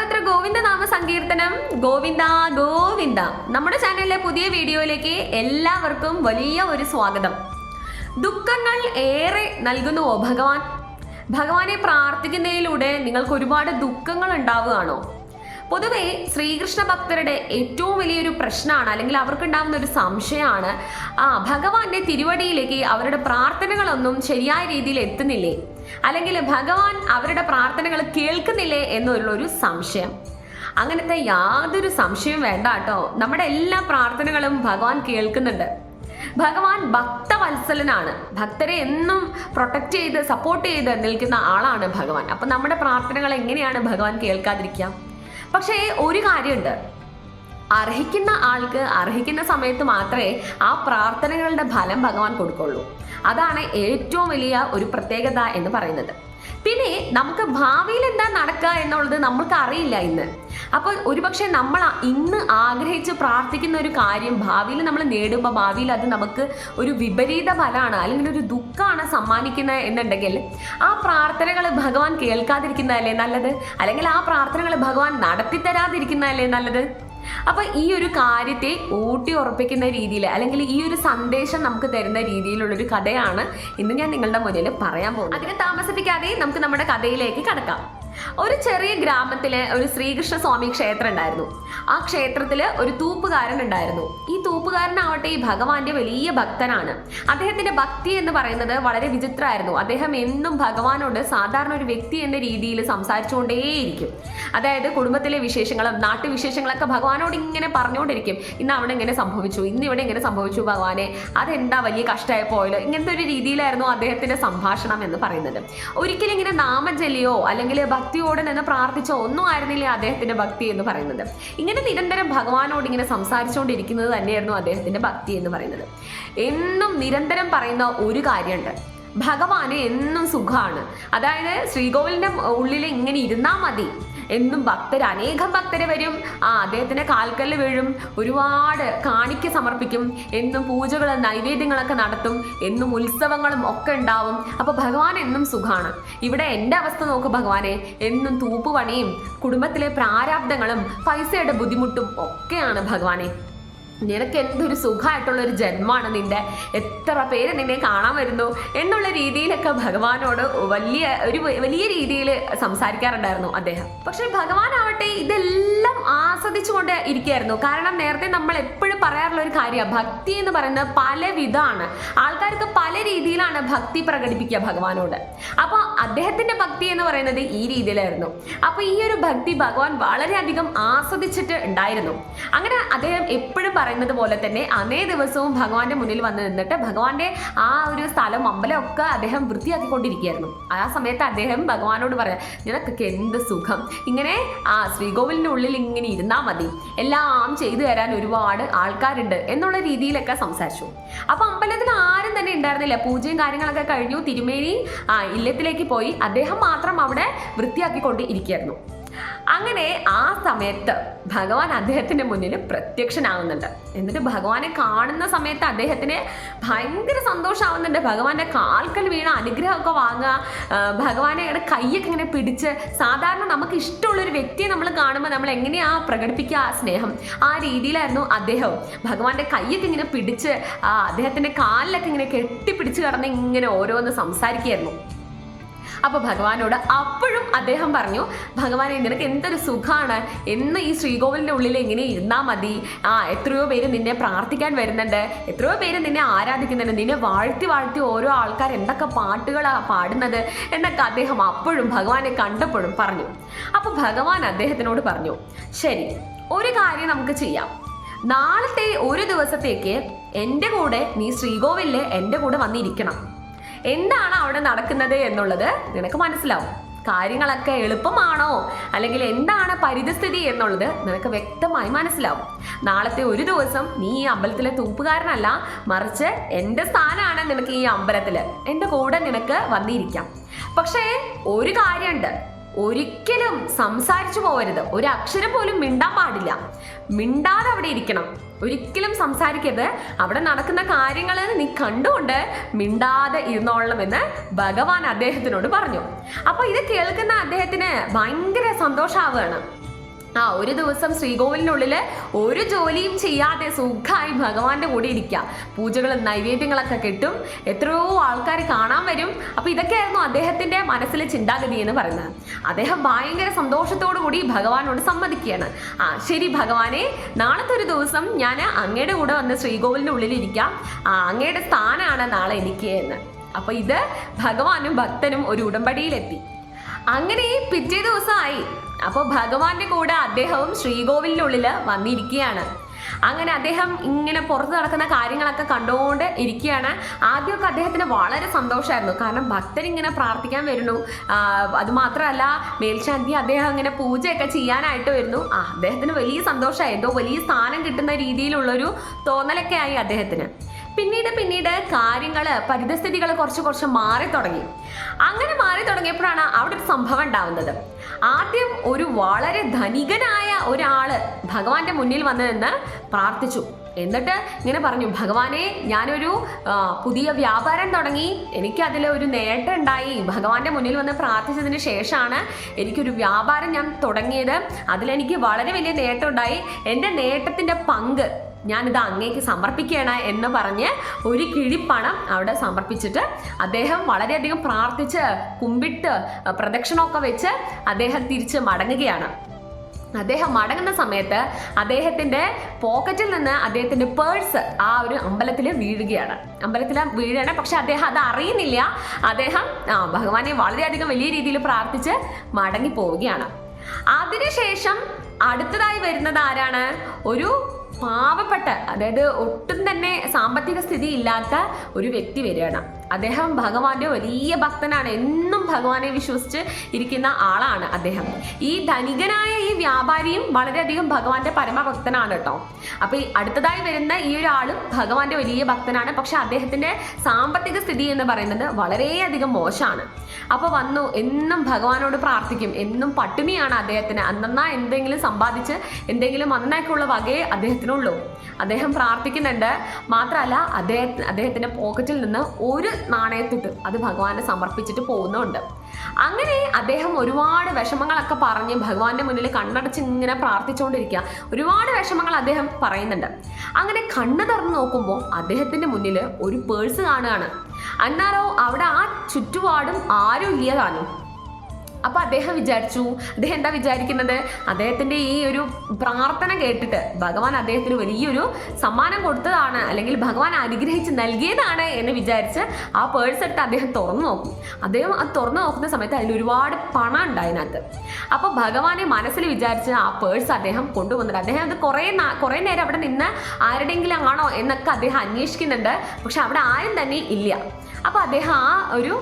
സർവത്ര ഗോവിന്ദ നാമ സങ്കീർത്തനം. ഗോവിന്ദ ഗോവിന്ദ. നമ്മുടെ ചാനലിലെ പുതിയ വീഡിയോയിലേക്ക് എല്ലാവർക്കും വലിയ ഒരു സ്വാഗതം. ദുഃഖങ്ങൾ ഏറെ നൽകുന്നുവോ ഭഗവാൻ. ഭഗവാനെ പ്രാർത്ഥിക്കുന്നതിലൂടെ നിങ്ങൾക്ക് ഒരുപാട് ദുഃഖങ്ങൾ ഉണ്ടാവുകയാണോ? പൊതുവെ ശ്രീകൃഷ്ണ ഭക്തരുടെ ഏറ്റവും വലിയൊരു പ്രശ്നമാണ് അല്ലെങ്കിൽ അവർക്കുണ്ടാവുന്ന ഒരു സംശയമാണ് ആ ഭഗവാന്റെ തിരുവടിയിലേക്ക് അവരുടെ പ്രാർത്ഥനകളൊന്നും ശരിയായ രീതിയിൽ എത്തുന്നില്ലേ? അല്ലെങ്കിൽ ഭഗവാൻ അവരുടെ പ്രാർത്ഥനകൾ കേൾക്കുന്നില്ലേ എന്നുള്ളൊരു സംശയം. അങ്ങനത്തെ യാതൊരു സംശയവും വേണ്ട കേട്ടോ. നമ്മുടെ എല്ലാ പ്രാർത്ഥനകളും ഭഗവാൻ കേൾക്കുന്നുണ്ട്. ഭഗവാൻ ഭക്തവത്സലനാണ്. ഭക്തരെ എന്നും പ്രൊട്ടക്റ്റ് ചെയ്ത് സപ്പോർട്ട് ചെയ്ത് നിൽക്കുന്ന ആളാണ് ഭഗവാൻ. അപ്പൊ നമ്മുടെ പ്രാർത്ഥനകൾ എങ്ങനെയാണ് ഭഗവാൻ കേൾക്കാതിരിക്കുക? പക്ഷേ ഒരു കാര്യമുണ്ട്. അർഹിക്കുന്ന ആൾക്ക് അർഹിക്കുന്ന സമയത്ത് മാത്രമേ ആ പ്രാർത്ഥനകളുടെ ഫലം ഭഗവാൻ കൊടുക്കുള്ളൂ. അതാണ് ഏറ്റവും വലിയ ഒരു പ്രത്യേകത എന്ന് പറയുന്നത്. പിന്നെ നമുക്ക് ഭാവിയിൽ എന്താ നടക്കുക എന്നുള്ളത് നമ്മൾക്ക് അറിയില്ല ഇന്ന്. അപ്പോൾ ഒരുപക്ഷെ നമ്മൾ ഇന്ന് ആഗ്രഹിച്ച് പ്രാർത്ഥിക്കുന്ന ഒരു കാര്യം ഭാവിയിൽ നമ്മൾ നേടുമ്പോൾ ഭാവിയിൽ അത് നമുക്ക് ഒരു വിപരീത ഫലമാണ് അല്ലെങ്കിൽ ഒരു ദുഃഖമാണ് സമ്മാനിക്കുന്നത് എന്നുണ്ടെങ്കിൽ ആ പ്രാർത്ഥനകൾ ഭഗവാൻ കേൾക്കാതിരിക്കുന്നതല്ലേ നല്ലത്? അല്ലെങ്കിൽ ആ പ്രാർത്ഥനകൾ ഭഗവാൻ നടത്തിത്തരാതിരിക്കുന്നതല്ലേ നല്ലത്? അപ്പൊ ഈ ഒരു കാര്യത്തെ ഊട്ടി ഉറപ്പിക്കുന്ന രീതിയിൽ അല്ലെങ്കിൽ ഈ ഒരു സന്ദേശം നമുക്ക് തരുന്ന രീതിയിലുള്ള ഒരു കഥയാണ് ഇന്ന് ഞാൻ നിങ്ങളുടെ മുന്നിൽ പറയാൻ പോകുന്നത്. അതിനെ താമസിപ്പിക്കാതെ നമുക്ക് നമ്മുടെ കഥയിലേക്ക് കടക്കാം. ഒരു ചെറിയ ഗ്രാമത്തിലെ ഒരു ശ്രീകൃഷ്ണ സ്വാമി ക്ഷേത്രം ഉണ്ടായിരുന്നു. ആ ക്ഷേത്രത്തിൽ ഒരു തൂപ്പുകാരൻ ഉണ്ടായിരുന്നു. ഈ തൂപ്പുകാരനാവട്ടെ ഈ ഭഗവാന്റെ വലിയ ഭക്തനാണ്. അദ്ദേഹത്തിന്റെ ഭക്തി എന്ന് പറയുന്നത് വളരെ വിചിത്രമായിരുന്നു. അദ്ദേഹം എന്നും ഭഗവാനോട് സാധാരണ ഒരു വ്യക്തി എന്ന രീതിയിൽ സംസാരിച്ചുകൊണ്ടേയിരിക്കും. അതായത് കുടുംബത്തിലെ വിശേഷങ്ങളും നാട്ടുവിശേഷങ്ങളൊക്കെ ഭഗവാനോട് ഇങ്ങനെ പറഞ്ഞുകൊണ്ടിരിക്കും. ഇന്ന് അവിടെ ഇങ്ങനെ സംഭവിച്ചു ഇന്ന് ഇവിടെ ഇങ്ങനെ സംഭവിച്ചു ഭഗവാനെ. അതെന്താ വലിയ കഷ്ടമായി പോയല്ലോ? ഇങ്ങനത്തെ ഒരു രീതിയിലായിരുന്നു അദ്ദേഹത്തിന്റെ സംഭാഷണം എന്ന് പറയുന്നത്. ഒരിക്കലും ഇങ്ങനെ നാമജലിയോ അല്ലെങ്കിൽ ഭക്തിയോടെ നിന്ന് പ്രാർത്ഥിച്ച ഒന്നും ആയിരുന്നില്ല അദ്ദേഹത്തിന്റെ ഭക്തി എന്ന് പറയുന്നത്? ഇങ്ങനെ നിരന്തരം ഭഗവാനോട് ഇങ്ങനെ സംസാരിച്ചുകൊണ്ടിരിക്കുന്നത് തന്നെയായിരുന്നു അദ്ദേഹത്തിന്റെ ഭക്തി എന്ന് പറയുന്നത്. എന്നും നിരന്തരം പറയുന്ന ഒരു കാര്യമുണ്ട്. ഭഗവാന് എന്നും സുഖമാണ്. അതായത് ശ്രീകോവിലിന്റെ ഉള്ളിൽ ഇങ്ങനെ ഇരുന്നാൽ മതി. എന്നും ഭക്തർ അനേകം ഭക്തര് വരും. ആ അദ്ദേഹത്തിന്റെ കാൽക്കല്ല് വീഴും. ഒരുപാട് കാണിക്ക സമർപ്പിക്കും. എന്നും പൂജകൾ നൈവേദ്യങ്ങളൊക്കെ നടത്തും. എന്നും ഉത്സവങ്ങളും ഒക്കെ ഉണ്ടാവും. അപ്പൊ ഭഗവാൻ എന്നും സുഖാണ്. ഇവിടെ എന്റെ അവസ്ഥ നോക്ക് ഭഗവാനെ. എന്നും തൂപ്പുപണിയും കുടുംബത്തിലെ പ്രാരാബ്ദങ്ങളും പൈസയുടെ ബുദ്ധിമുട്ടും ഒക്കെയാണ് ഭഗവാനെ. നിനക്ക് എന്തൊരു സുഖമായിട്ടുള്ള ഒരു ജന്മമാണ് നിന്റെ. എത്ര പേര് നിന്നെ കാണാൻ വരുന്നു എന്നുള്ള രീതിയിലൊക്കെ ഭഗവാനോട് വലിയ ഒരു വലിയ രീതിയിൽ സംസാരിക്കാറുണ്ടായിരുന്നു അദ്ദേഹം. പക്ഷെ ഭഗവാനാവട്ടെ ഇതെല്ലാം ആസ്വദിച്ചുകൊണ്ട് ഇരിക്കുകയായിരുന്നു. കാരണം നേരത്തെ നമ്മൾ എപ്പോഴും പറയാറുള്ള ഒരു കാര്യമാണ് ഭക്തി എന്ന് പറയുന്നത് പല വിധമാണ്. ആൾക്കാർക്ക് പല രീതിയിലാണ് ഭക്തി പ്രകടിപ്പിക്കുക ഭഗവാനോട്. അപ്പോൾ അദ്ദേഹത്തിന്റെ ഭക്തി എന്ന് പറയുന്നത് ഈ രീതിയിലായിരുന്നു. അപ്പോൾ ഈ ഒരു ഭക്തി ഭഗവാൻ വളരെയധികം ആസ്വദിച്ചിട്ട് ഉണ്ടായിരുന്നു. അങ്ങനെ അദ്ദേഹം എപ്പോഴും പോലെ തന്നെ അന്നേ ദിവസവും ഭഗവാന്റെ മുന്നിൽ വന്ന് നിന്നിട്ട് ഭഗവാന്റെ ആ ഒരു സ്ഥലം അമ്പലമൊക്കെ അദ്ദേഹം വൃത്തിയാക്കിക്കൊണ്ടിരിക്കുകയായിരുന്നു. ആ സമയത്ത് അദ്ദേഹം ഭഗവാനോട് പറയാം നിനക്കൊക്കെ എന്ത് സുഖം? ഇങ്ങനെ ആ ശ്രീകോവിലിന്റെ ഉള്ളിൽ ഇങ്ങനെ ഇരുന്നാൽ മതി. എല്ലാം ചെയ്തു തരാൻ ഒരുപാട് ആൾക്കാരുണ്ട് എന്നുള്ള രീതിയിലൊക്കെ സംസാരിച്ചു. അപ്പൊ അമ്പലത്തിൽ ആരും തന്നെ ഉണ്ടായിരുന്നില്ല. പൂജയും കാര്യങ്ങളൊക്കെ കഴിഞ്ഞു. തിരുമേനി ഇല്ലത്തിലേക്ക് പോയി. അദ്ദേഹം മാത്രം അവിടെ വൃത്തിയാക്കിക്കൊണ്ട് ഇരിക്കുകയായിരുന്നു അങ്ങനെ ആ സമയത്ത് ഭഗവാൻ അദ്ദേഹത്തിന്റെ മുന്നിൽ പ്രത്യക്ഷനാവുന്നുണ്ട് എന്നിട്ട് ഭഗവാനെ കാണുന്ന സമയത്ത് അദ്ദേഹത്തിന് ഭയങ്കര സന്തോഷമാവുന്നുണ്ട് ഭഗവാന്റെ കാൽക്കൽ വീണ അനുഗ്രഹമൊക്കെ വാങ്ങുക ഭഗവാനെ ഇങ്ങനെ കൈയൊക്കെ ഇങ്ങനെ പിടിച്ച് സാധാരണ നമുക്ക് ഇഷ്ടമുള്ള ഒരു വ്യക്തിയെ നമ്മൾ കാണുമ്പോൾ നമ്മൾ എങ്ങനെയാ പ്രകടിപ്പിക്കുക ആ സ്നേഹം? ആ രീതിയിലായിരുന്നു അദ്ദേഹം ഭഗവാന്റെ കൈയൊക്കെ ഇങ്ങനെ പിടിച്ച് അദ്ദേഹത്തിന്റെ കാലിലൊക്കെ ഇങ്ങനെ കെട്ടിപ്പിടിച്ച് കിടന്ന് ഇങ്ങനെ ഓരോന്ന് സംസാരിക്കുകയായിരുന്നു. അപ്പൊ ഭഗവാനോട് അപ്പോഴും അദ്ദേഹം പറഞ്ഞു ഭഗവാനെ നിനക്ക് എന്തൊരു സുഖമാണ് എന്ന് ഈ ശ്രീകോവിലിന്റെ ഉള്ളിൽ ഇങ്ങനെ ഇരുന്നാൽ മതി. ആ എത്രയോ പേര് നിന്നെ പ്രാർത്ഥിക്കാൻ വരുന്നുണ്ട്. എത്രയോ പേര് നിന്നെ ആരാധിക്കുന്നുണ്ട്. നിന്നെ വാഴ്ത്തി വാഴ്ത്തി ഓരോ ആൾക്കാർ എന്തൊക്കെ പാട്ടുകളാണ് പാടുന്നത്? എന്നൊക്കെ അദ്ദേഹം അപ്പോഴും ഭഗവാനെ കണ്ടപ്പോഴും പറഞ്ഞു. അപ്പൊ ഭഗവാൻ അദ്ദേഹത്തിനോട് പറഞ്ഞു ശരി ഒരു കാര്യം നമുക്ക് ചെയ്യാം. നാളത്തെ ഒരു ദിവസത്തേക്ക് എന്റെ കൂടെ നീ ശ്രീകോവിലിൽ എന്റെ കൂടെ വന്നിരിക്കണം. എന്താണ് അവിടെ നടക്കുന്നത് എന്നുള്ളത് നിനക്ക് മനസ്സിലാവും. കാര്യങ്ങളൊക്കെ എളുപ്പമാണോ? അല്ലെങ്കിൽ എന്താണ് പരിതസ്ഥിതി എന്നുള്ളത് നിനക്ക് വ്യക്തമായി മനസ്സിലാവും. നാളത്തെ ഒരു ദിവസം നീ ഈ അമ്പലത്തിലെ തൂപ്പുകാരനല്ല മറിച്ച് എന്റെ സ്ഥാനമാണ് നിനക്ക് ഈ അമ്പലത്തിൽ എന്റെ കൂടെ നിനക്ക് വന്നിരിക്കാം. പക്ഷേ ഒരു കാര്യമുണ്ട്. ഒരിക്കലും സംസാരിച്ചു പോകരുത് ഒരു അക്ഷരം പോലും മിണ്ടാൻ പാടില്ല. മിണ്ടാതെ അവിടെ ഇരിക്കണം. ഒരിക്കലും സംസാരിക്കരുത്. അവിടെ നടക്കുന്ന കാര്യങ്ങൾ നീ കണ്ടുകൊണ്ട് മിണ്ടാതെ ഇരുന്നോളണമെന്ന് ഭഗവാൻ അദ്ദേഹത്തിനോട് പറഞ്ഞു. അപ്പോൾ ഇത് കേൾക്കുന്ന അദ്ദേഹത്തിന് ഭയങ്കര സന്തോഷാവുകയാണ് ആ ഒരു ദിവസം ശ്രീകോവിലിനുള്ളിൽ ഒരു ജോലിയും ചെയ്യാതെ സുഖമായി ഭഗവാന്റെ കൂടെ ഇരിക്കുക പൂജകളും നൈവേദ്യങ്ങളൊക്കെ കിട്ടും. എത്രയോ ആൾക്കാർ കാണാൻ വരും. അപ്പൊ ഇതൊക്കെയായിരുന്നു അദ്ദേഹത്തിന്റെ മനസ്സിലെ ചിന്താഗതി എന്ന് പറയുന്നത്. അദ്ദേഹം ഭയങ്കര സന്തോഷത്തോടു കൂടി ഭഗവാനോട് സമ്മതിക്കുകയാണ്. ആ ശരി ഭഗവാനെ നാളത്തെ ഒരു ദിവസം ഞാൻ അങ്ങയുടെ കൂടെ വന്ന് ശ്രീകോവിലിന്റെ ഉള്ളിൽ ഇരിക്കാം. ആ അങ്ങയുടെ സ്ഥാനമാണ് നാളെ എനിക്ക് എന്ന്. അപ്പൊ ഇത് ഭഗവാനും ഭക്തനും ഒരു ഉടമ്പടിയിലെത്തി. അങ്ങനെ പിറ്റേ ദിവസമായി അപ്പോൾ ഭഗവാന്റെ കൂടെ അദ്ദേഹവും ശ്രീകോവിലിനുള്ളിൽ വന്നിരിക്കുകയാണ്. അങ്ങനെ അദ്ദേഹം ഇങ്ങനെ പുറത്ത് നടക്കുന്ന കാര്യങ്ങളൊക്കെ കണ്ടുകൊണ്ട് ഇരിക്കുകയാണ്. ആദ്യമൊക്കെ അദ്ദേഹത്തിന് വളരെ സന്തോഷമായിരുന്നു കാരണം ഭക്തൻ ഇങ്ങനെ പ്രാർത്ഥിക്കാൻ വരുന്നു. അതുമാത്രമല്ല മേൽശാന്തി അദ്ദേഹം ഇങ്ങനെ പൂജയൊക്കെ ചെയ്യാനായിട്ട് വരുന്നു. ആ അദ്ദേഹത്തിന് വലിയ സന്തോഷമായി. എന്തോ വലിയ സ്ഥാനം കിട്ടുന്ന രീതിയിലുള്ളൊരു തോന്നലൊക്കെ ആയി അദ്ദേഹത്തിന്. പിന്നീട് പിന്നീട് കാര്യങ്ങൾ പരിതസ്ഥിതികൾ കുറച്ച് കുറച്ച് മാറി തുടങ്ങി. അങ്ങനെ മാറി തുടങ്ങിയപ്പോഴാണ് അവിടെ ഒരു സംഭവം ഉണ്ടാവുന്നത്. ആദ്യം ഒരു വളരെ ധനികനായ ഒരാൾ ഭഗവാന്റെ മുന്നിൽ വന്നു നിന്ന് പ്രാർത്ഥിച്ചു. എന്നിട്ട് ഇങ്ങനെ പറഞ്ഞു ഭഗവാനെ ഞാനൊരു പുതിയ വ്യാപാരം തുടങ്ങി. എനിക്ക് അതിൽ ഒരു നേട്ടം ഉണ്ടായി. ഭഗവാന്റെ മുന്നിൽ വന്ന് പ്രാർത്ഥിച്ചതിന് ശേഷമാണ് എനിക്കൊരു വ്യാപാരം ഞാൻ തുടങ്ങിയത്. അതിലെനിക്ക് വളരെ വലിയ നേട്ടം ഉണ്ടായി. എന്റെ നേട്ടത്തിന്റെ പങ്ക് ഞാനിത് അങ്ങേക്ക് സമർപ്പിക്കുകയാണ് എന്ന് പറഞ്ഞ് ഒരു കിഴിപ്പണം അവിടെ സമർപ്പിച്ചിട്ട് അദ്ദേഹം വളരെയധികം പ്രാർത്ഥിച്ച് കുമ്പിട്ട് പ്രദക്ഷിണമൊക്കെ വെച്ച് അദ്ദേഹം തിരിച്ച് മടങ്ങുകയാണ്. അദ്ദേഹം മടങ്ങുന്ന സമയത്ത് അദ്ദേഹത്തിന്റെ പോക്കറ്റിൽ നിന്ന് അദ്ദേഹത്തിന്റെ പേഴ്സ് ആ ഒരു അമ്പലത്തിൽ വീഴുകയാണ്. അമ്പലത്തിൽ വീഴുകയാണ്. പക്ഷെ അദ്ദേഹം അത് അറിയുന്നില്ല. അദ്ദേഹം ആ ഭഗവാനെ വളരെയധികം വലിയ രീതിയിൽ പ്രാർത്ഥിച്ച് മടങ്ങി പോവുകയാണ് അതിനുശേഷം അടുത്തതായി വരുന്നത് ആരാണ്? ഒരു പാവപ്പെട്ട അതായത് ഒട്ടും തന്നെ സാമ്പത്തിക സ്ഥിതി ഇല്ലാത്ത ഒരു വ്യക്തി വരികയാണ്. അദ്ദേഹം ഭഗവാന്റെ വലിയ ഭക്തനാണ്. എന്നും ഭഗവാനെ വിശ്വസിച്ച് ഇരിക്കുന്ന ആളാണ് അദ്ദേഹം. ഈ ധനികനായ ഈ വ്യാപാരിയും വളരെയധികം ഭഗവാന്റെ പരമഭക്തനാണ് കേട്ടോ. അപ്പൊ അടുത്തതായി വരുന്ന ഈ ഒരാളും ഭഗവാന്റെ വലിയ ഭക്തനാണ്. പക്ഷെ അദ്ദേഹത്തിന്റെ സാമ്പത്തിക സ്ഥിതി എന്ന് പറയുന്നത് വളരെയധികം മോശമാണ്. അപ്പൊ വന്നു എന്നും ഭഗവാനോട് പ്രാർത്ഥിക്കും. എന്നും പട്ടിണിയാണ് അദ്ദേഹത്തിന്. അന്നാ എന്തെങ്കിലും സമ്പാദിച്ച് എന്തെങ്കിലും അന്നേക്കുള്ള വകയെ അദ്ദേഹത്തിനുള്ളൂ. അദ്ദേഹം പ്രാർത്ഥിക്കുന്നുണ്ട്. മാത്രമല്ല അദ്ദേഹം അദ്ദേഹത്തിന്റെ പോക്കറ്റിൽ നിന്ന് ഒരു നാണയത്തുട്ട് അത് ഭഗവാനെ സമർപ്പിച്ചിട്ട് പോകുന്നുണ്ട്. അങ്ങനെ അദ്ദേഹം ഒരുപാട് വിഷമങ്ങളൊക്കെ പറഞ്ഞ് ഭഗവാന്റെ മുന്നിൽ കണ്ണടച്ച് ഇങ്ങനെ പ്രാർത്ഥിച്ചുകൊണ്ടിരിക്കുക. ഒരുപാട് വിഷമങ്ങൾ അദ്ദേഹം പറയുന്നുണ്ട്. അങ്ങനെ കണ്ണ് തുറന്ന് നോക്കുമ്പോൾ അദ്ദേഹത്തിന്റെ മുന്നിൽ ഒരു പേഴ്സ് കാണുകയാണ്. അന്നാരോ അവിടെ ആ ചുറ്റുപാടും ആരും ഇല്ല അപ്പൊ അദ്ദേഹം വിചാരിച്ചു അദ്ദേഹം എന്താ വിചാരിക്കുന്നത്? അദ്ദേഹത്തിന്റെ ഈ ഒരു പ്രാർത്ഥന കേട്ടിട്ട് ഭഗവാൻ അദ്ദേഹത്തിന് വലിയൊരു സമ്മാനം കൊടുത്തതാണ് അല്ലെങ്കിൽ ഭഗവാൻ അനുഗ്രഹിച്ച് നൽകിയതാണ് എന്ന് വിചാരിച്ച് ആ പേഴ്സ് എടുത്ത് അദ്ദേഹം തുറന്നു നോക്കും. അദ്ദേഹം അത് തുറന്നു നോക്കുന്ന സമയത്ത് അതിൽ ഒരുപാട് പണം ഉണ്ട് അതിനകത്ത്. അപ്പൊ ഭഗവാനെ മനസ്സിൽ വിചാരിച്ച് ആ പേഴ്സ് അദ്ദേഹം കൊണ്ടുവന്നിട്ട് അദ്ദേഹം അത് കുറേ കുറേ നേരം അവിടെ നിന്ന് ആരുടെങ്കിലും ആണോ എന്നൊക്കെ അദ്ദേഹം അന്വേഷിക്കുന്നുണ്ട് പക്ഷെ അവിടെ ആരും തന്നെ ഇല്ല. അപ്പോൾ അദ്ദേഹം ആ ഒരു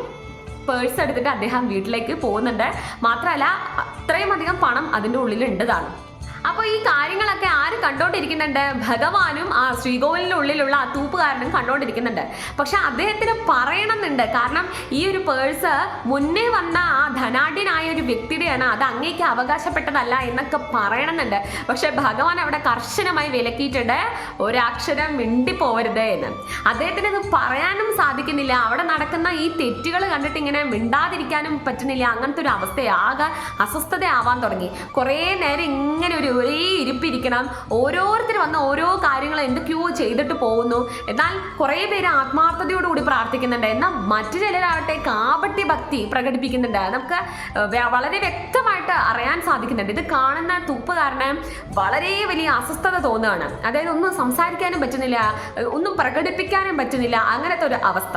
പേഴ്സ് എടുത്തിട്ട് അദ്ദേഹം വീട്ടിലേക്ക് പോകുന്നുണ്ട്. മാത്രമല്ല അത്രയും അധികം പണം അതിന്റെ ഉള്ളിൽ താനും അപ്പോൾ ഈ കാര്യങ്ങളൊക്കെ ആര് കണ്ടോണ്ടിരിക്കുന്നുണ്ട്? ഭഗവാനും ആ ശ്രീകോവിലിന് ഉള്ളിലുള്ള ആ തൂപ്പുകാരനും കണ്ടോണ്ടിരിക്കുന്നുണ്ട്. പക്ഷെ അദ്ദേഹത്തിന് പറയണമെന്നുണ്ട്. കാരണം ഈ ഒരു പേഴ്സ് മുന്നേ വന്ന ആ ധനാഢ്യനായ ഒരു വ്യക്തിയുടെയാണ് അത് അങ്ങേക്ക് അവകാശപ്പെട്ടതല്ല എന്നൊക്കെ പറയണമെന്നുണ്ട്. പക്ഷെ ഭഗവാൻ അവിടെ കർശനമായി വിലക്കിയിട്ടുണ്ട്. ഒരക്ഷരം മിണ്ടിപ്പോവരുത് എന്ന്. അദ്ദേഹത്തിന് അത് പറയാനും സാധിക്കുന്നില്ല. അവിടെ നടക്കുന്ന ഈ തെറ്റുകൾ കണ്ടിട്ട് ഇങ്ങനെ മിണ്ടാതിരിക്കാനും പറ്റുന്നില്ല. അങ്ങനത്തെ ഒരു അവസ്ഥ ആകെ അസ്വസ്ഥതയാവാൻ തുടങ്ങി. കുറേ നേരം ഇങ്ങനെ ഒരു ഒരേ ഇരിപ്പിരിക്കണം. ഓരോരുത്തർ വന്ന് ഓരോ കാര്യങ്ങൾ എന്തൊക്കെയോ ചെയ്തിട്ട് പോകുന്നു. എന്നാൽ കുറേ പേര് ആത്മാർത്ഥതയോടുകൂടി പ്രാർത്ഥിക്കുന്നുണ്ട്. എന്നാൽ മറ്റു ചിലരാകട്ടെ കാപട്യ ഭക്തി പ്രകടിപ്പിക്കുന്നുണ്ട്. നമുക്ക് വളരെ വ്യക്തമായിട്ട് അറിയാൻ സാധിക്കുന്നുണ്ട്. ഇത് കാണുന്ന തുപ്പ് കാരണം വളരെ വലിയ അസ്വസ്ഥത തോന്നുകയാണ്. അതായത് ഒന്നും സംസാരിക്കാനും പറ്റുന്നില്ല ഒന്നും പ്രകടിപ്പിക്കാനും പറ്റുന്നില്ല അങ്ങനത്തെ ഒരു അവസ്ഥ.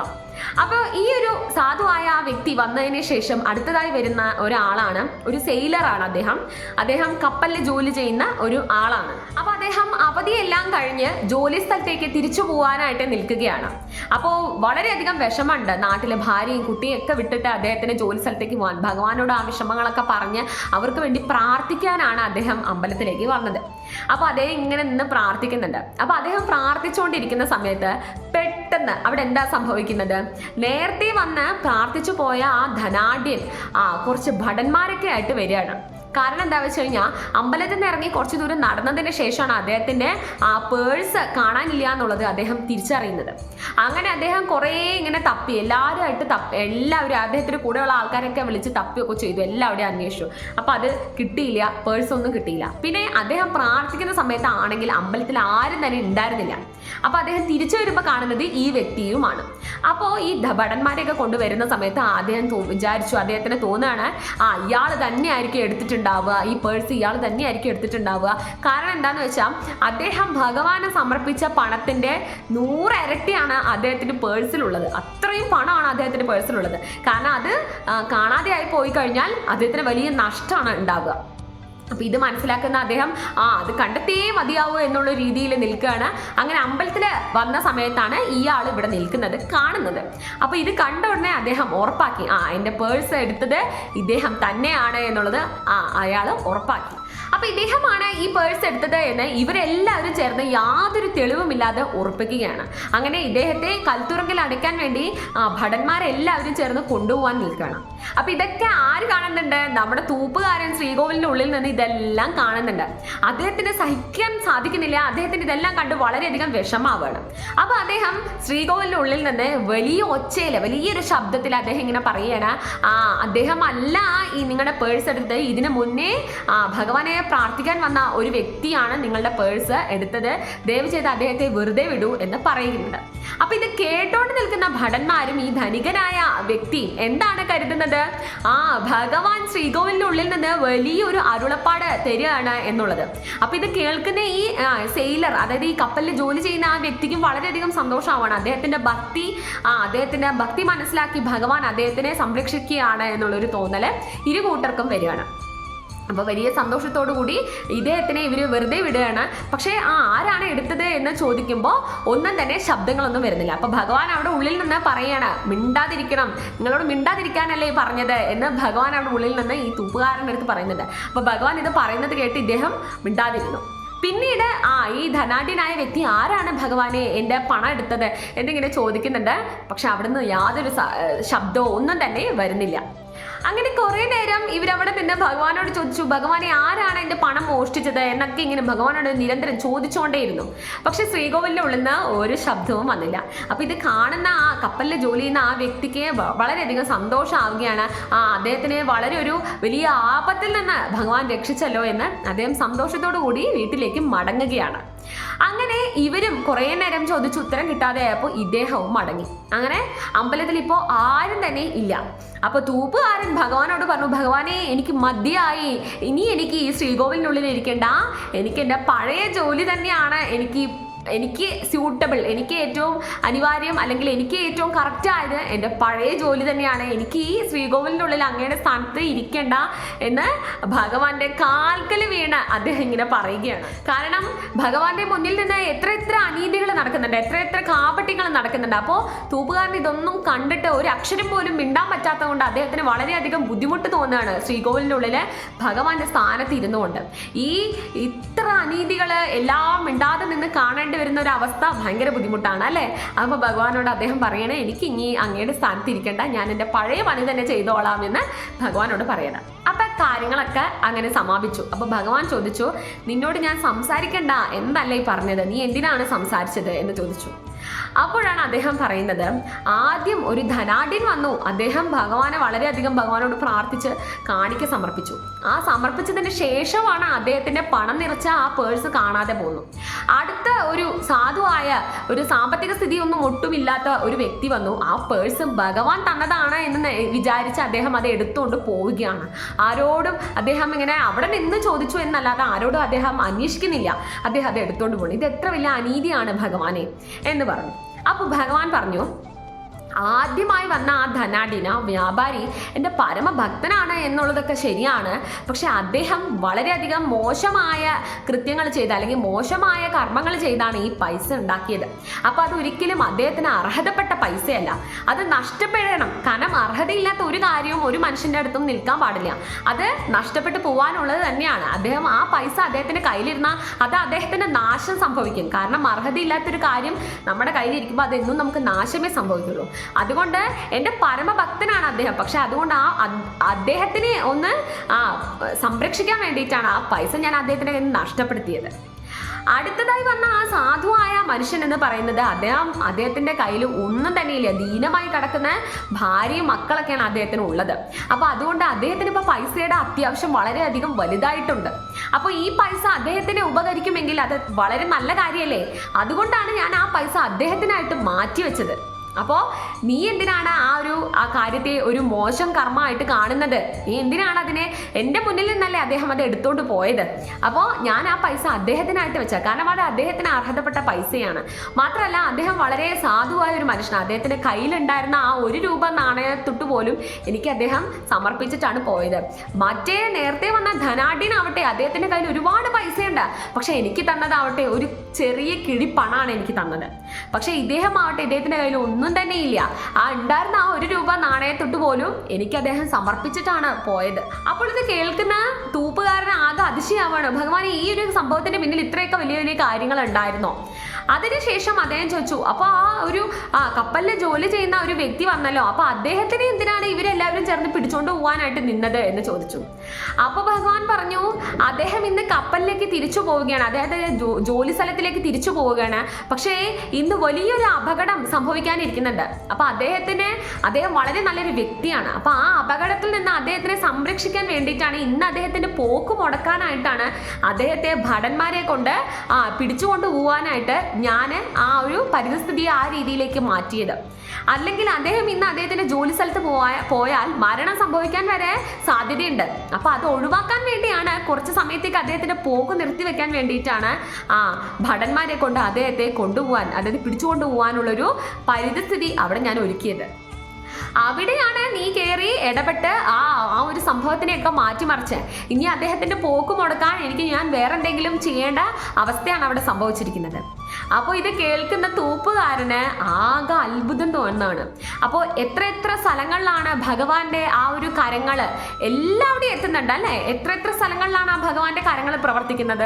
അപ്പോൾ ഈ ഒരു സാധുവായ ആ വ്യക്തി വന്നതിന് ശേഷം അടുത്തതായി വരുന്ന ഒരാളാണ് ഒരു സെയിലറാണ് അദ്ദേഹം. അദ്ദേഹം കപ്പലിൽ ജോലി ചെയ്യുന്ന ഒരു ആളാണ്. അപ്പോൾ അദ്ദേഹം അവധിയെല്ലാം കഴിഞ്ഞ് ജോലി സ്ഥലത്തേക്ക് തിരിച്ചു പോകാനായിട്ട് നിൽക്കുകയാണ്. അപ്പോൾ വളരെയധികം വിഷമമുണ്ട്. നാട്ടിലെ ഭാര്യയും കുട്ടിയും ഒക്കെ വിട്ടിട്ട് അദ്ദേഹത്തിന് ജോലി സ്ഥലത്തേക്ക് പോകാൻ ഭഗവാനോട് ആ വിഷമങ്ങളൊക്കെ പറഞ്ഞ് അവർക്ക് വേണ്ടി പ്രാർത്ഥിക്കാനാണ് അദ്ദേഹം അമ്പലത്തിലേക്ക് വന്നത്. അപ്പോൾ അദ്ദേഹം ഇങ്ങനെ നിന്ന് പ്രാർത്ഥിക്കുന്നുണ്ട്. അപ്പോൾ അദ്ദേഹം പ്രാർത്ഥിച്ചുകൊണ്ടിരിക്കുന്ന സമയത്ത് പെട്ടെന്ന് അവിടെ എന്താ സംഭവിക്കുന്നത്? നേരത്തെ വന്ന് പ്രാർത്ഥിച്ചു പോയ ആ ധനാഢ്യൻ ആ കുറച്ച് ഭടന്മാരൊക്കെ ആയിട്ട് വരികയാണ്. കാരണം എന്താ വെച്ച് കഴിഞ്ഞാൽ അമ്പലത്തിൽ നിന്ന് ഇറങ്ങി കുറച്ച് ദൂരം നടന്നതിന് ശേഷമാണ് അദ്ദേഹത്തിന്റെ ആ പേഴ്സ് കാണാനില്ല എന്നുള്ളത് അദ്ദേഹം തിരിച്ചറിയുന്നത്. അങ്ങനെ അദ്ദേഹം കുറേ ഇങ്ങനെ തപ്പി എല്ലാവരുമായിട്ട് തപ്പി എല്ലാവരും അദ്ദേഹത്തിന് കൂടെയുള്ള ആൾക്കാരൊക്കെ വിളിച്ച് തപ്പിയൊക്കെ ചെയ്തു എല്ലാവരുടെയും അന്വേഷിച്ചു. അപ്പോൾ അത് കിട്ടിയില്ല പേഴ്സ് ഒന്നും കിട്ടിയില്ല. പിന്നെ അദ്ദേഹം പ്രാർത്ഥിക്കുന്ന സമയത്താണെങ്കിൽ അമ്പലത്തിൽ ആരും തന്നെ ഉണ്ടായിരുന്നില്ല. അപ്പോൾ അദ്ദേഹം തിരിച്ചു വരുമ്പോൾ കാണുന്നത് ഈ വ്യക്തിയുമാണ്. അപ്പോൾ ഈ ഭടന്മാരെയൊക്കെ കൊണ്ടുവരുന്ന സമയത്ത് അദ്ദേഹം വിചാരിച്ചു അദ്ദേഹത്തിന് തോന്നുകയാണ് ആ ഇയാൾ തന്നെയായിരിക്കും എടുത്തിട്ടുണ്ടാവുക ഈ പേഴ്സ് ഇയാൾ തന്നെയായിരിക്കും എടുത്തിട്ടുണ്ടാവുക. കാരണം എന്താണെന്ന് വെച്ചാൽ അദ്ദേഹം ഭഗവാന് സമർപ്പിച്ച പണത്തിന്റെ നൂറിരട്ടിയാണ് അദ്ദേഹത്തിന്റെ പേഴ്സിലുള്ളത്. അത്രയും പണമാണ് അദ്ദേഹത്തിന്റെ പേഴ്സിലുള്ളത്. കാരണം അത് കാണാതെ കാണാതെയായി പോയി കഴിഞ്ഞാൽ അദ്ദേഹത്തിന് വലിയ നഷ്ടമാണ് ഉണ്ടാവുക. അപ്പൊ ഇത് മനസ്സിലാക്കുന്ന അദ്ദേഹം ആ അത് കണ്ടെത്തേ മതിയാവൂ എന്നുള്ള രീതിയിൽ നിൽക്കുകയാണ്. അങ്ങനെ അമ്പലത്തിൽ വന്ന സമയത്താണ് ഇയാൾ ഇവിടെ നിൽക്കുന്നത് കാണുന്നത്. അപ്പോൾ ഇത് കണ്ട ഉടനെ അദ്ദേഹം ഉറപ്പാക്കി. ആ എന്റെ പേഴ്സ് എടുത്തത് ഇദ്ദേഹം തന്നെയാണ് എന്നുള്ളത് ആ അയാൾ ഉറപ്പാക്കി. അപ്പൊ ഇദ്ദേഹമാണ് ഈ പേഴ്സ് എടുത്തത് എന്ന് ഇവരെല്ലാവരും ചേർന്ന് യാതൊരു തെളിവുമില്ലാതെ ഉറപ്പിക്കുകയാണ്. അങ്ങനെ ഇദ്ദേഹത്തെ കൽത്തുറങ്കിൽ അടയ്ക്കാൻ വേണ്ടി ഭടന്മാരെല്ലാവരും ചേർന്ന് കൊണ്ടുപോകാൻ നിൽക്കുകയാണ്. അപ്പൊ ഇതൊക്കെ ആര് കാണുന്നുണ്ട്? നമ്മുടെ തൂപ്പുകാരൻ ശ്രീകോവിലിന്റെ ഉള്ളിൽ നിന്ന് ഇതെല്ലാം കാണുന്നുണ്ട്. അദ്ദേഹത്തിന് സഹിക്കാൻ സാധിക്കുന്നില്ല. അദ്ദേഹത്തിന് ഇതെല്ലാം കണ്ട് വളരെയധികം വിഷമാവുകയാണ് അപ്പൊ അദ്ദേഹം ശ്രീകോവിലിന്റെ ഉള്ളിൽ നിന്ന് വലിയ ഒച്ചയിൽ വലിയൊരു ശബ്ദത്തിൽ അദ്ദേഹം ഇങ്ങനെ പറയുകയാണ് ആ അദ്ദേഹം അല്ല ഈ നിങ്ങളുടെ പേഴ്സ് എടുത്ത് ഇതിനു മുന്നേ ഭഗവാനെ പ്രാർത്ഥിക്കാൻ വന്ന ഒരു വ്യക്തിയാണ് നിങ്ങളുടെ പേഴ്സ് എടുത്തത്. ദയവ് ചെയ്ത് അദ്ദേഹത്തെ വെറുതെ വിടൂ എന്ന് പറയുന്നുണ്ട്. അപ്പൊ ഇത് കേട്ടോണ്ട് നിൽക്കുന്ന ഭടന്മാരും ഈ ധനികനായ വ്യക്തി എന്താണ് കരുതുന്നത്? ആ ഭഗവാൻ ശ്രീകോവിലിന്റെ ഉള്ളിൽ നിന്ന് വലിയൊരു അരുളപ്പാട് തരികയാണ് എന്നുള്ളത്. അപ്പൊ ഇത് കേൾക്കുന്ന ഈ സെയിലർ അതായത് ഈ കപ്പലിൽ ജോലി ചെയ്യുന്ന ആ വ്യക്തിക്കും വളരെയധികം സന്തോഷമാവാണ്. അദ്ദേഹത്തിന്റെ ഭക്തി ആ അദ്ദേഹത്തിന്റെ ഭക്തി മനസ്സിലാക്കി ഭഗവാൻ അദ്ദേഹത്തിനെ സംരക്ഷിക്കുകയാണ് എന്നുള്ളൊരു തോന്നൽ ഇരു കൂട്ടർക്കും വരികയാണ്. അപ്പോൾ വലിയ സന്തോഷത്തോടു കൂടി ഇദ്ദേഹത്തിനെ ഇവർ വെറുതെ വിടുകയാണ്. പക്ഷേ ആ ആരാണ് എടുത്തത് എന്ന് ചോദിക്കുമ്പോൾ ഒന്നും തന്നെ ശബ്ദങ്ങളൊന്നും വരുന്നില്ല. അപ്പോൾ ഭഗവാൻ അവിടെ ഉള്ളിൽ നിന്ന് പറയാണ് മിണ്ടാതിരിക്കണം. നിങ്ങളോട് മിണ്ടാതിരിക്കാനല്ലേ പറഞ്ഞത് എന്ന് ഭഗവാൻ അവിടെ ഉള്ളിൽ നിന്ന് ഈ തൂപ്പുകാരന്റെ അടുത്ത് പറയുന്നുണ്ട്. അപ്പോൾ ഭഗവാൻ ഇത് പറയുന്നത് കേട്ട് ഇദ്ദേഹം മിണ്ടാതിരുന്നു. പിന്നീട് ആ ഈ ധനാഢ്യനായ വ്യക്തി ആരാണ് ഭഗവാനെ എന്റെ പണം എടുത്തത് എന്നിങ്ങനെ ചോദിക്കുന്നുണ്ട്. പക്ഷെ അവിടുന്ന് യാതൊരു ശബ്ദവും ഒന്നും തന്നെ വരുന്നില്ല. അങ്ങനെ കുറേ നേരം ഇവരവിടെ നിന്ന് ഭഗവാനോട് ചോദിച്ചു ഭഗവാനെ ആരാണ് എന്റെ പണം മോഷ്ടിച്ചത്? എന്നൊക്കെ ഇങ്ങനെ ഭഗവാനോട് നിരന്തരം ചോദിച്ചുകൊണ്ടേയിരുന്നു. പക്ഷെ ശ്രീകോവിലിന്റെ ഉള്ളിൽ നിന്ന് ഒരു ശബ്ദവും വന്നില്ല. അപ്പൊ ഇത് കാണുന്ന ആ കപ്പലിൽ ജോലി ചെയ്യുന്ന ആ വ്യക്തിക്ക് വളരെയധികം സന്തോഷമാവുകയാണ്. ആ അദ്ദേഹത്തിന് വളരെ ഒരു വലിയ ആപത്തിൽ നിന്ന് ഭഗവാൻ രക്ഷിച്ചല്ലോ എന്ന് അദ്ദേഹം സന്തോഷത്തോടു കൂടി വീട്ടിലേക്ക് മടങ്ങുകയാണ്. അങ്ങനെ ഇവരും കുറേ നേരം ചോദിച്ച് ഉത്തരം കിട്ടാതെ ആയപ്പോൾ ഇദ്ദേഹവും മടങ്ങി. അങ്ങനെ അമ്പലത്തിൽ ഇപ്പോൾ ആരും തന്നെ ഇല്ല. അപ്പൊ തൂപ്പുകാരൻ ഭഗവാനോട് പറഞ്ഞു ഭഗവാനെ എനിക്ക് മതിയായി. ഇനി എനിക്ക് ഈ ശ്രീകോവിലിനുള്ളിൽ ഇരിക്കേണ്ട. എനിക്ക് എന്റെ പഴയ ജോലി തന്നെയാണ്. എനിക്ക് എനിക്ക് സ്യൂട്ടബിൾ എനിക്ക് ഏറ്റവും അനിവാര്യം അല്ലെങ്കിൽ എനിക്ക് ഏറ്റവും കറക്റ്റായത് എന്റെ പഴയ ജോലി തന്നെയാണ്. എനിക്ക് ഈ ശ്രീകോവിലിനുള്ളിൽ അങ്ങയുടെ സ്ഥാനത്ത് ഇരിക്കേണ്ട എന്ന് ഭഗവാന്റെ കാൽക്കൽ വീണ് അദ്ദേഹം ഇങ്ങനെ പറയുകയാണ്. കാരണം ഭഗവാന്റെ മുന്നിൽ നിന്ന് എത്ര എത്ര അനീതികൾ നടക്കുന്നുണ്ട് എത്ര എത്ര കാപട്യങ്ങൾ നടക്കുന്നുണ്ട്. അപ്പോൾ തൂപ്പുകാരൻ ഇതൊന്നും കണ്ടിട്ട് ഒരു അക്ഷരം പോലും മിണ്ടാൻ പറ്റാത്തത് കൊണ്ട് അദ്ദേഹത്തിന് വളരെയധികം ബുദ്ധിമുട്ട് തോന്നുകയാണ് ശ്രീകോവിലിന്റെ ഉള്ളിൽ ഭഗവാന്റെ സ്ഥാനത്ത് ഇരുന്നുകൊണ്ട്. ഈ ഇത്ര അനീതികൾ എല്ലാം മിണ്ടാതെ നിന്ന് കാണേണ്ടി വരുന്ന ഒരു അവസ്ഥ ഭയങ്കര ബുദ്ധിമുട്ടാണ് അല്ലേ? അപ്പോൾ ഭഗവാനോട് അദ്ദേഹം പറയണേ എനിക്ക് ഇനി അങ്ങയുടെ സ്ഥാനത്ത് ഇരിക്കേണ്ട ഞാൻ എന്റെ പഴയ പണി തന്നെ ചെയ്തോളാം എന്ന് ഭഗവാനോട് പറയണം. അപ്പൊ കാര്യങ്ങളൊക്കെ അങ്ങനെ സമാപിച്ചു. അപ്പൊ ഭഗവാൻ ചോദിച്ചു നിന്നോട് ഞാൻ സംസാരിക്കണ്ട എന്തല്ലേ പറഞ്ഞത്? നീ എന്തിനാണ് സംസാരിച്ചത്? എന്ന് ചോദിച്ചു. അപ്പോഴാണ് അദ്ദേഹം പറയുന്നത് ആദ്യം ഒരു ധനാഢ്യൻ വന്നു. അദ്ദേഹം ഭഗവാനെ വളരെയധികം ഭഗവാനോട് പ്രാർത്ഥിച്ച് കാണിക്ക സമർപ്പിച്ചു. ആ സമർപ്പിച്ചതിന് ശേഷമാണ് അദ്ദേഹത്തിന്റെ പണം നിറച്ച ആ പേഴ്സ് കാണാതെ പോന്നു. അടുത്ത ഒരു സാധുവായ ഒരു സാമ്പത്തിക സ്ഥിതി ഒന്നും ഒട്ടുമില്ലാത്ത ഒരു വ്യക്തി വന്നു. ആ പേഴ്സ് ഭഗവാൻ തന്നതാണ് എന്ന് വിചാരിച്ച് അദ്ദേഹം അത് എടുത്തുകൊണ്ട് പോവുകയാണ്. ആരോടും അദ്ദേഹം ഇങ്ങനെ അവിടെ നിന്ന് ചോദിച്ചു എന്നല്ലാതെ ആരോടും അദ്ദേഹം അന്വേഷിക്കുന്നില്ല. അദ്ദേഹം അത് എടുത്തുകൊണ്ട് പോകുന്നു ഇത് എത്ര വലിയ അനീതിയാണ് ഭഗവാനെ എന്ന് പറഞ്ഞു. അപ്പോൾ ഭഗവാൻ പറഞ്ഞു ആദ്യമായി വന്ന ആ ധനാഢ്യന വ്യാപാരി എന്റെ പരമഭക്തനാണ് എന്നുള്ളതൊക്കെ ശരിയാണ്. പക്ഷെ അദ്ദേഹം വളരെയധികം മോശമായ കൃത്യങ്ങൾ ചെയ്ത് അല്ലെങ്കിൽ മോശമായ കർമ്മങ്ങൾ ചെയ്താണ് ഈ പൈസ ഉണ്ടാക്കിയത്. അപ്പോൾ അത് ഒരിക്കലും അദ്ദേഹത്തിന് അർഹതപ്പെട്ട പൈസയല്ല. അത് നഷ്ടപ്പെടണം. കാരണം അർഹതയില്ലാത്ത ഒരു കാര്യവും ഒരു മനുഷ്യന്റെ അടുത്തും നിൽക്കാൻ പാടില്ല. അത് നഷ്ടപ്പെട്ടു പോകാനുള്ളത് തന്നെയാണ്. അദ്ദേഹം ആ പൈസ അദ്ദേഹത്തിന്റെ കയ്യിലിരുന്നാൽ അത് അദ്ദേഹത്തിന്റെ നാശം സംഭവിക്കും. കാരണം അർഹതയില്ലാത്തൊരു കാര്യം നമ്മുടെ കയ്യിലിരിക്കുമ്പോൾ അതെന്നും നമുക്ക് നാശമേ സംഭവിക്കുള്ളൂ. അതുകൊണ്ട് എന്റെ പരമഭക്തനാണ് അദ്ദേഹം. പക്ഷെ അതുകൊണ്ട് ആ അദ്ദേഹത്തിനെ ഒന്ന് ആ സംരക്ഷിക്കാൻ വേണ്ടിയിട്ടാണ് ആ പൈസ ഞാൻ നിന്ന് നഷ്ടപ്പെടുത്തിയത്. അടുത്തതായി വന്ന ആ സാധുവായ മനുഷ്യൻ എന്ന് പറയുന്നത് അദ്ദേഹം അദ്ദേഹത്തിന്റെ കയ്യിൽ ഒന്നും തന്നെ ഇല്ല ദീനമായി കിടക്കുന്ന ഭാര്യയും മക്കളൊക്കെയാണ് അദ്ദേഹത്തിന് ഉള്ളത്. അപ്പൊ അതുകൊണ്ട് അദ്ദേഹത്തിന് ഇപ്പൊ പൈസയുടെ അത്യാവശ്യം വളരെയധികം വലുതായിട്ടുണ്ട്. അപ്പൊ ഈ പൈസ അദ്ദേഹത്തിന് ഉപകരിക്കുമെങ്കിൽ അത് വളരെ നല്ല കാര്യമല്ലേ? അതുകൊണ്ടാണ് ഞാൻ ആ പൈസ അദ്ദേഹത്തിനായിട്ട് മാറ്റി വെച്ചത് അപ്പോൾ നീ എന്തിനാണ് ആ ഒരു ആ കാര്യത്തെ ഒരു മോശം കർമ്മമായിട്ട് കാണുന്നത്? നീ എന്തിനാണ് അതിനെ എന്റെ മുന്നിൽ നിന്നല്ലേ അദ്ദേഹം അത് എടുത്തോണ്ട് പോയത്? അപ്പോൾ ഞാൻ ആ പൈസ അദ്ദേഹത്തിനായിട്ട് വെച്ച കാരണം അത് അദ്ദേഹത്തിന് അർഹതപ്പെട്ട പൈസയാണ്. മാത്രമല്ല അദ്ദേഹം വളരെ സാധുവായ ഒരു മനുഷ്യനാണ് അദ്ദേഹത്തിന്റെ കയ്യിലുണ്ടായിരുന്ന ആ ഒരു രൂപ നാണയത്തൊട്ട് പോലും എനിക്ക് അദ്ദേഹം സമർപ്പിച്ചിട്ടാണ് പോയത്. മറ്റേ നേരത്തെ വന്ന ധനാഢ്യനാവട്ടെ അദ്ദേഹത്തിന്റെ കയ്യിൽ ഒരുപാട് പൈസയുണ്ട്. പക്ഷെ എനിക്ക് തന്നതാവട്ടെ ഒരു ചെറിയ കിഴിപ്പണാണ് എനിക്ക് തന്നത്. പക്ഷെ ഇദ്ദേഹം ആവട്ടെ ഇദ്ദേഹത്തിന്റെ കയ്യിൽ ഒന്നും തന്നെ ഇല്ല. ആ ഉണ്ടായിരുന്ന ആ ഒരു രൂപ നാണയത്തൊട്ട് പോലും എനിക്ക് അദ്ദേഹം സമർപ്പിച്ചിട്ടാണ് പോയത്. അപ്പോൾ ഇത് കേൾക്കുന്ന തൂപ്പുകാരൻ ആകെ അതിശയാവാണ് ഭഗവാൻ ഈ ഒരു സംഭവത്തിന്റെ പിന്നിൽ ഇത്രയൊക്കെ വലിയ വലിയ കാര്യങ്ങൾ ഉണ്ടായിരുന്നോ? അതിനുശേഷം അദ്ദേഹം ചോദിച്ചു അപ്പൊ ആ ഒരു ആ കപ്പലിൽ ജോലി ചെയ്യുന്ന ഒരു വ്യക്തി വന്നല്ലോ അപ്പൊ അദ്ദേഹത്തിന് എന്തിനാണ് ഇവരെല്ലാവരും ചേർന്ന് പിടിച്ചോണ്ട് പോകാനായിട്ട് നിന്നത്? എന്ന് ചോദിച്ചു. അപ്പൊ ഭഗവാൻ പറഞ്ഞു അദ്ദേഹം ഇന്ന് കപ്പലിലേക്ക് തിരിച്ചു പോവുകയാണ് അദ്ദേഹത്തെ ജോലി സ്ഥലത്തിലേക്ക് തിരിച്ചു പോവുകയാണ്. പക്ഷേ ഇന്ന് വലിയൊരു അപകടം സംഭവിക്കാനിരിക്കുന്നുണ്ട്. അപ്പൊ അദ്ദേഹത്തിന് അദ്ദേഹം വളരെ നല്ലൊരു വ്യക്തിയാണ്. അപ്പൊ ആ അപകടത്തിൽ നിന്ന് അദ്ദേഹത്തിനെ സംരക്ഷിക്കാൻ വേണ്ടിയിട്ടാണ് ഇന്ന് അദ്ദേഹത്തിന്റെ പോക്ക് മുടക്കാനായിട്ടാണ് അദ്ദേഹത്തെ ഭടന്മാരെ കൊണ്ട് ആ പിടിച്ചുകൊണ്ട് പോവാനായിട്ട് ഞാൻ ആ ഒരു പരിതസ്ഥിതിയെ ആ രീതിയിലേക്ക് മാറ്റിയത്. അല്ലെങ്കിൽ അദ്ദേഹം ഇന്ന് അദ്ദേഹത്തിന്റെ ജോലി സ്ഥലത്ത് പോയ പോയാൽ മരണം സംഭവിക്കാൻ വരെ സാധ്യതയുണ്ട്. അപ്പൊ അത് ഒഴിവാക്കാൻ വേണ്ടിയാണ് കുറച്ച് സമയത്തേക്ക് അദ്ദേഹത്തിന്റെ പോക്ക് നിർത്തിവെക്കാൻ വേണ്ടിയിട്ടാണ് ആ ഭടന്മാരെ കൊണ്ട് അദ്ദേഹത്തെ കൊണ്ടുപോകാൻ അതായത് പിടിച്ചുകൊണ്ടു പോകാനുള്ളൊരു പരിതസ്ഥിതി അവിടെ ഞാൻ ഒരുക്കിയത്. അവിടെയാണ് നീ കയറി ഇടപെട്ട് ആ ആ ഒരു സംഭവത്തിനെയൊക്കെ മാറ്റിമറിച്ച്. ഇനി അദ്ദേഹത്തിന്റെ പോക്ക് മുടക്കാൻ എനിക്ക് ഞാൻ വേറെന്തെങ്കിലും ചെയ്യേണ്ട അവസ്ഥയാണ് അവിടെ സംഭവിച്ചിരിക്കുന്നത്. അപ്പോൾ ഇത് കേൾക്കുന്ന തൂപ്പുകാരന് ആകെ അത്ഭുതം തോന്നുന്നതാണ്. അപ്പോൾ എത്ര എത്ര സ്ഥലങ്ങളിലാണ് ഭഗവാന്റെ ആ ഒരു കരങ്ങൾ എല്ലാവിടെയും എത്തുന്നുണ്ട് അല്ലേ? എത്ര എത്ര സ്ഥലങ്ങളിലാണ് ആ ഭഗവാന്റെ കരങ്ങൾ പ്രവർത്തിക്കുന്നത്?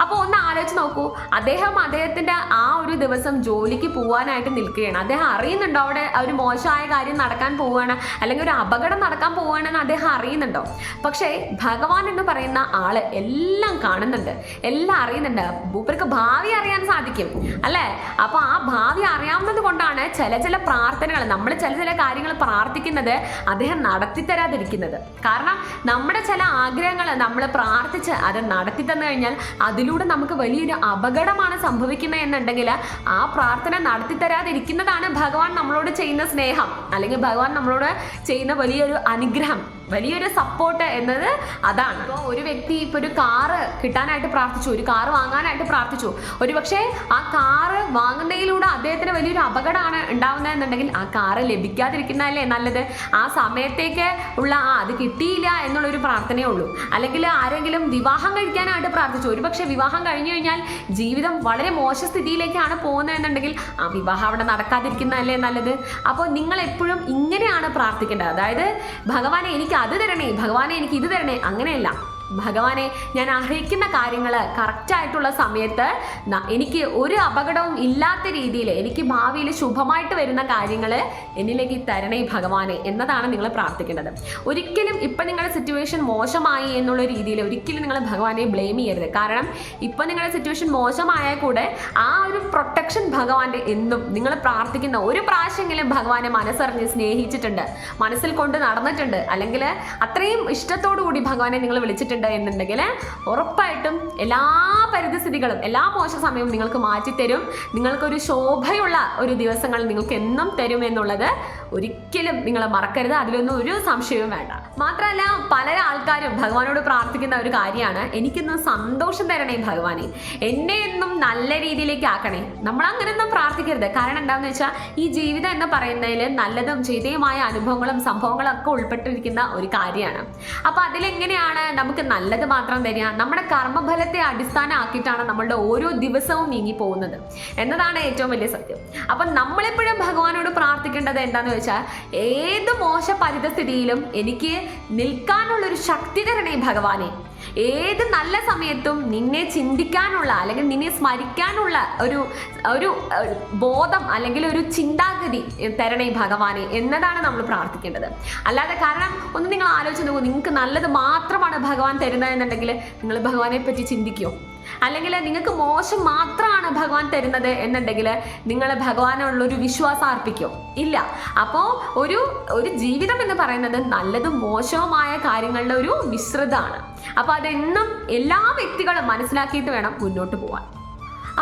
അപ്പോൾ ഒന്ന് ആലോചിച്ച് നോക്കൂ. അദ്ദേഹം അദ്ദേഹത്തിന്റെ ആ ഒരു ദിവസം ജോലിക്ക് പോകാനായിട്ട് നിൽക്കുകയാണ്. അദ്ദേഹം അറിയുന്നുണ്ടോ അവിടെ ഒരു മോശമായ കാര്യം നടക്കാൻ പോവുകയാണ്? അല്ലെങ്കിൽ ഒരു അപകടം നടക്കാൻ പോവുകയാണെന്ന് അദ്ദേഹം അറിയുന്നുണ്ടോ? പക്ഷേ ഭഗവാൻ എന്ന് പറയുന്ന ആൾ എല്ലാം കാണുന്നുണ്ട്. എല്ലാം അറിയുന്നുണ്ട്. മൂപ്പർക്ക് ഭാവി അറിയാൻ സാധിക്കും അല്ലേ? അപ്പോൾ ആ ഭാവി അറിയാവുന്നത് കൊണ്ടാണ് ചില ചില പ്രാർത്ഥനകൾ നമ്മൾ ചില ചില കാര്യങ്ങൾ പ്രാർത്ഥിക്കുന്നത് അദ്ദേഹം നടത്തി തരാതിരിക്കുന്നത്. കാരണം നമ്മുടെ ചില ആഗ്രഹങ്ങൾ നമ്മൾ പ്രാർത്ഥിച്ച് അത് നടത്തി തന്നു കഴിഞ്ഞാൽ അതിലൂടെ നമുക്ക് വലിയൊരു അപകടമാണ് സംഭവിക്കുന്നത് എന്നുണ്ടെങ്കിൽ ആ പ്രാർത്ഥന നടത്തി തരാതിരിക്കുന്നതാണ് ഭഗവാൻ നമ്മളോട് ചെയ്യുന്ന സ്നേഹം. അല്ലെങ്കിൽ ഭഗവാൻ നമ്മളോട് ചെയ്യുന്ന വലിയൊരു അനുഗ്രഹം. വലിയൊരു സപ്പോർട്ട് എന്നത് അതാണ്. ഇപ്പോൾ ഒരു വ്യക്തി ഇപ്പൊ ഒരു കാറ് കിട്ടാനായിട്ട് പ്രാർത്ഥിച്ചു ഒരു കാറ് വാങ്ങാനായിട്ട് പ്രാർത്ഥിച്ചു. ഒരു പക്ഷേ ആ കാറ് വാങ്ങുന്നതിലൂടെ അദ്ദേഹത്തിന് വലിയൊരു അപകടമാണ് ഉണ്ടാവുന്നതെന്നുണ്ടെങ്കിൽ ആ കാറ് ലഭിക്കാതിരിക്കുന്നതല്ലേ നല്ലത്? ആ സമയത്തേക്ക് ഉള്ള ആ അത് കിട്ടിയില്ല എന്നുള്ളൊരു പ്രാർത്ഥനയേ ഉള്ളൂ. അല്ലെങ്കിൽ ആരെങ്കിലും വിവാഹം കഴിക്കാനായിട്ട് പ്രാർത്ഥിച്ചു. ഒരു പക്ഷേ വിവാഹം കഴിഞ്ഞു കഴിഞ്ഞാൽ ജീവിതം വളരെ മോശ സ്ഥിതിയിലേക്കാണ് പോകുന്നതെന്നുണ്ടെങ്കിൽ ആ വിവാഹം അവിടെ നടക്കാതിരിക്കുന്നതല്ലേ നല്ലത്? അപ്പോൾ നിങ്ങൾ എപ്പോഴും ഇങ്ങനെയാണ് പ്രാർത്ഥിക്കേണ്ടത്. അതായത് ഭഗവാനെ എനിക്ക് അത് തരണേ ഭഗവാനെ എനിക്ക് ഇത് തരണേ അങ്ങനെയല്ല. ഭഗവാനെ ഞാൻ അർഹിക്കുന്ന കാര്യങ്ങൾ കറക്റ്റായിട്ടുള്ള സമയത്ത് എനിക്ക് ഒരു അപകടവും ഇല്ലാത്ത രീതിയിൽ എനിക്ക് ഭാവിയിൽ ശുഭമായിട്ട് വരുന്ന കാര്യങ്ങൾ എന്നിലേക്ക് തരണേ ഭഗവാനെ എന്നതാണ് നിങ്ങൾ പ്രാർത്ഥിക്കേണ്ടത്. ഒരിക്കലും ഇപ്പം നിങ്ങളുടെ സിറ്റുവേഷൻ മോശമായി എന്നുള്ള രീതിയിൽ ഒരിക്കലും നിങ്ങൾ ഭഗവാനെ ബ്ലെയിം ചെയ്യരുത്. കാരണം ഇപ്പം നിങ്ങളുടെ സിറ്റുവേഷൻ മോശമായാൽ കൂടെ ആ ഒരു പ്രൊട്ടക്ഷൻ ഭഗവാന്റെ എന്നും നിങ്ങൾ പ്രാർത്ഥിക്കുന്ന ഒരു പ്രാവശ്യമെങ്കിലും ഭഗവാനെ മനസ്സറിഞ്ഞ് സ്നേഹിച്ചിട്ടുണ്ട് മനസ്സിൽ കൊണ്ട് നടന്നിട്ടുണ്ട് അല്ലെങ്കിൽ അത്രയും ഇഷ്ടത്തോടു കൂടി ഭഗവാനെ നിങ്ങൾ വിളിച്ചിട്ടുണ്ട്. എന്നുണ്ടെങ്കിൽ ഉറപ്പായിട്ടും എല്ലാ പരിതസ്ഥിതികളും എല്ലാ മോശ സമയവും നിങ്ങൾക്ക് മാറ്റിത്തരും. നിങ്ങൾക്കൊരു ശോഭയുള്ള ഒരു ദിവസങ്ങൾ നിങ്ങൾക്ക് എന്നും തരും എന്നുള്ളത് ഒരിക്കലും നിങ്ങൾ മറക്കരുത്. അതിലൊന്നും ഒരു സംശയവും വേണ്ട. മാത്രമല്ല പല ആൾക്കാരും ഭഗവാനോട് പ്രാർത്ഥിക്കുന്ന ഒരു കാര്യമാണ്. എനിക്കിന്നും സന്തോഷം തരണേ ഭഗവാനെ. എന്നെ എന്നും നല്ല രീതിയിലേക്ക് ആക്കണേ. നമ്മൾ അങ്ങനെയൊന്നും പ്രാർത്ഥിക്കരുത്. കാരണം എന്താണെന്ന് വെച്ചാൽ ഈ ജീവിതം എന്ന് പറയുന്നതിൽ നല്ലതും ചെയ്തയുമായ അനുഭവങ്ങളും സംഭവങ്ങളും ഒക്കെ ഉൾപ്പെട്ടിരിക്കുന്ന ഒരു കാര്യമാണ്. അപ്പൊ അതിലെങ്ങനെയാണ് നമുക്ക് നല്ലത് മാത്രം തരിക? നമ്മുടെ കർമ്മഫലത്തെ അടിസ്ഥാനമാക്കിയിട്ടാണ് നമ്മളുടെ ഓരോ ദിവസവും നീങ്ങി പോകുന്നത് എന്നതാണ് ഏറ്റവും വലിയ സത്യം. അപ്പം നമ്മളെപ്പോഴും ഭഗവാനോട് പ്രാർത്ഥിക്കേണ്ടത് എന്താണെന്ന് വെച്ചാൽ ഏത് മോശ പരിതസ്ഥിതിയിലും എനിക്ക് നിൽക്കാനുള്ളൊരു ശക്തി തരണേ ഭഗവാനെ. ഏത് നല്ല സമയത്തും നിന്നെ ചിന്തിക്കാനുള്ള അല്ലെങ്കിൽ നിന്നെ സ്മരിക്കാനുള്ള ഒരു ഒരു ബോധം അല്ലെങ്കിൽ ഒരു ചിന്താഗതി തരണേ ഭഗവാനെ എന്നതാണ് നമ്മൾ പ്രാർത്ഥിക്കേണ്ടത്. അല്ലാതെ കാരണം ഒന്ന് നിങ്ങൾ ആലോചിച്ച് നോക്കൂ നിങ്ങൾക്ക് നല്ലത് മാത്രമാണ് ഭഗവാൻ തരുന്നത് എന്നുണ്ടെങ്കിൽ നിങ്ങൾ ഭഗവാനെ പറ്റി ചിന്തിക്കുമോ അല്ലെങ്കിൽ നിങ്ങൾക്ക് മോശം മാത്രമാണ് ഭഗവാൻ തരുന്നത് എന്നുണ്ടെങ്കിൽ നിങ്ങൾ ഭഗവാനുള്ള ഒരു വിശ്വാസം അർപ്പിക്കും? ഇല്ല. അപ്പോൾ ഒരു ഒരു ജീവിതം എന്ന് പറയുന്നത് നല്ലതും മോശവുമായ കാര്യങ്ങളുടെ ഒരു മിശ്രിതമാണ്. അപ്പോൾ അതെന്നും എല്ലാ വ്യക്തികളും മനസ്സിലാക്കിയിട്ട് വേണം മുന്നോട്ട് പോകാൻ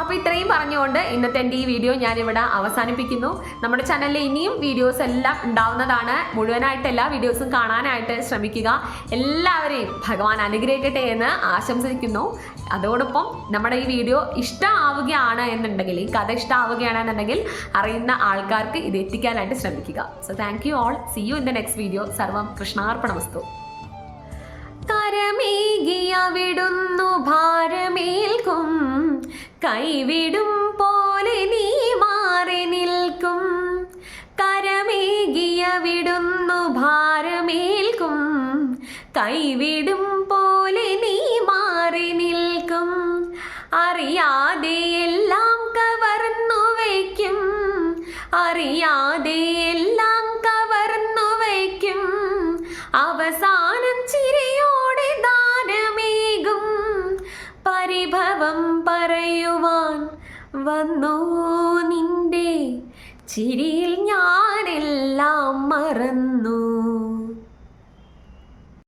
അപ്പോൾ ഇത്രയും പറഞ്ഞുകൊണ്ട് ഇന്നത്തെ എന്റെ ഈ വീഡിയോ ഞാനിവിടെ അവസാനിപ്പിക്കുന്നു. നമ്മുടെ ചാനലിൽ ഇനിയും വീഡിയോസ് എല്ലാം ഉണ്ടാവുന്നതാണ്. മുഴുവനായിട്ട് എല്ലാ വീഡിയോസും കാണാനായിട്ട് ശ്രമിക്കുക. എല്ലാവരെയും ഭഗവാൻ അനുഗ്രഹിക്കട്ടെ എന്ന് ആശംസിക്കുന്നു. അതോടൊപ്പം നമ്മുടെ ഈ വീഡിയോ ഇഷ്ടമാവുകയാണ് എന്നുണ്ടെങ്കിൽ ഈ കഥ ഇഷ്ടമാവുകയാണെന്നുണ്ടെങ്കിൽ അറിയുന്ന ആൾക്കാർക്ക് ഇത് എത്തിക്കാനായിട്ട് ശ്രമിക്കുക. So thank you all see you in the next video സർവം കൃഷ്ണാർപ്പണമസ്തു. കരമേകിയ വിടുന്നു ഭാരമേൽക്കും. கைவிடும்